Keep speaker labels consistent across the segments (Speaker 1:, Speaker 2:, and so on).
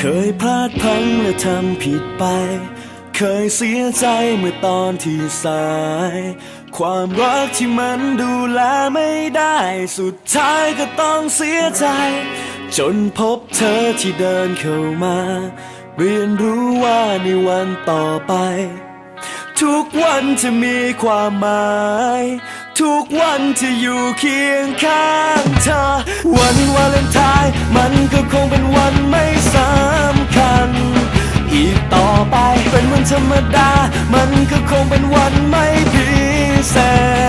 Speaker 1: เคยพลาดพลั้งและทำผิดไป เคยเสียใจเมื่อตอนที่สาย ความรักที่มันดูแลไม่ได้ สุดท้ายก็ต้องเสียใจ จนพบเธอที่เดินเข้ามา เรียนรู้ว่าในวันต่อไป ทุกวันจะมีความหมาย ทุกวันจะอยู่เคียงข้างเธอ วันวาเลนไทน์มันก็คงเป็นวันไม่สำคัญ อีกต่อไปเป็นวันธรรมดา มันก็คงเป็นวันไม่พิเศ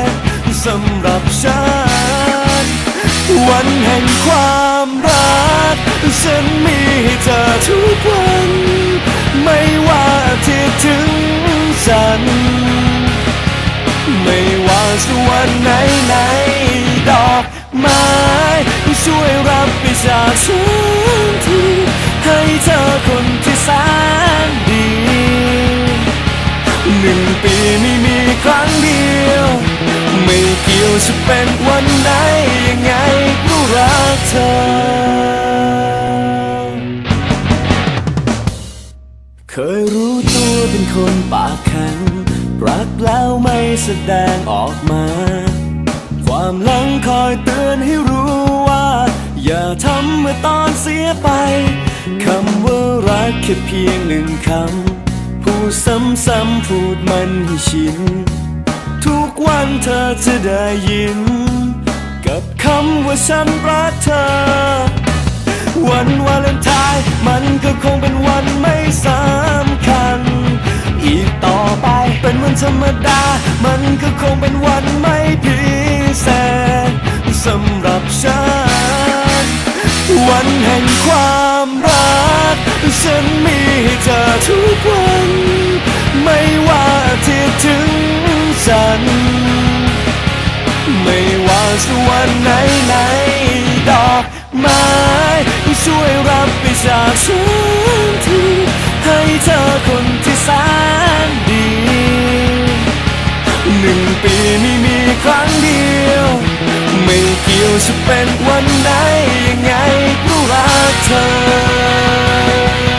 Speaker 1: ษสำหรับฉัน วันแห่งความรัก ฉันมีให้เธอทุกวัน ช่วยรับไปจากฉันทีให้เธอคนที่แสนดีหนึ่งปีไม่มีครั้งเดียว ไม่เกี่ยวจะเป็นวันไหนยังไงก็รักเธอ เคยรู้ตัวเป็นคนปากแข็งรักแล้วไม่แสดงออกมา ความหลังคอยเตือนให้รู้ อย่าทำเมื่อตอนเสียไปคำว่ารักแค่เพียงหนึ่งคำพูดซ้ำๆพูดมันให้ชิน ทุกวันเธอจะได้ยิน กับคำว่าฉันรักเธอ วันวาเลนไทน์มันก็คงเป็นวันไม่สำคัญ อีกต่อไปเป็นวันธรรมดา มันก็คงเป็นวันไม่พิเศษสำหรับฉัน วันแห่งความรัก ฉันมีให้เธอทุกวัน ไม่ว่าอาที่ถึงฉันไม่ว่าจะวันไหนไหนดอกไม้ช่วยรับไปจากฉันทีให้เธอคนที่แสนดี หนึ่งปีไม่มีครั้งเดียว ไม่เกี่ยวจะเป็นวันไหน เธอ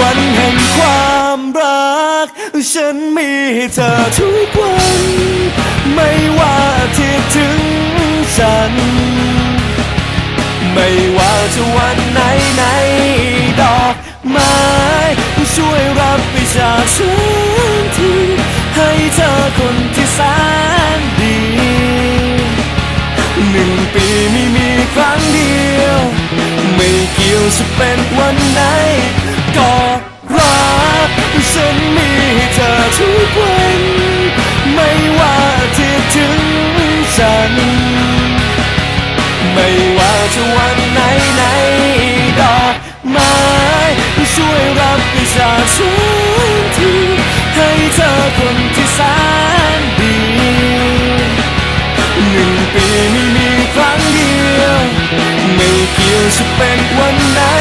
Speaker 1: วันแห่งความรัก ฉันมีให้เธอทุกวัน ไม่ว่าที่ถึงฉัน ไม่ว่าจะวันไหนไหนดอกไม้ช่วยรับไปจากฉัน ปีไม่มีครั้งเดียว ไม่เกี่ยวจะเป็นวันไหน ก็รักฉันมีให้เธอทุกวัน ไม่ว่าที่ถึงฉัน ไม่ว่าจะวันไหนไหนดอกไม้ช่วยรับไปจากฉันทีให้เธอคนที่สน จะเป็นวันนั้น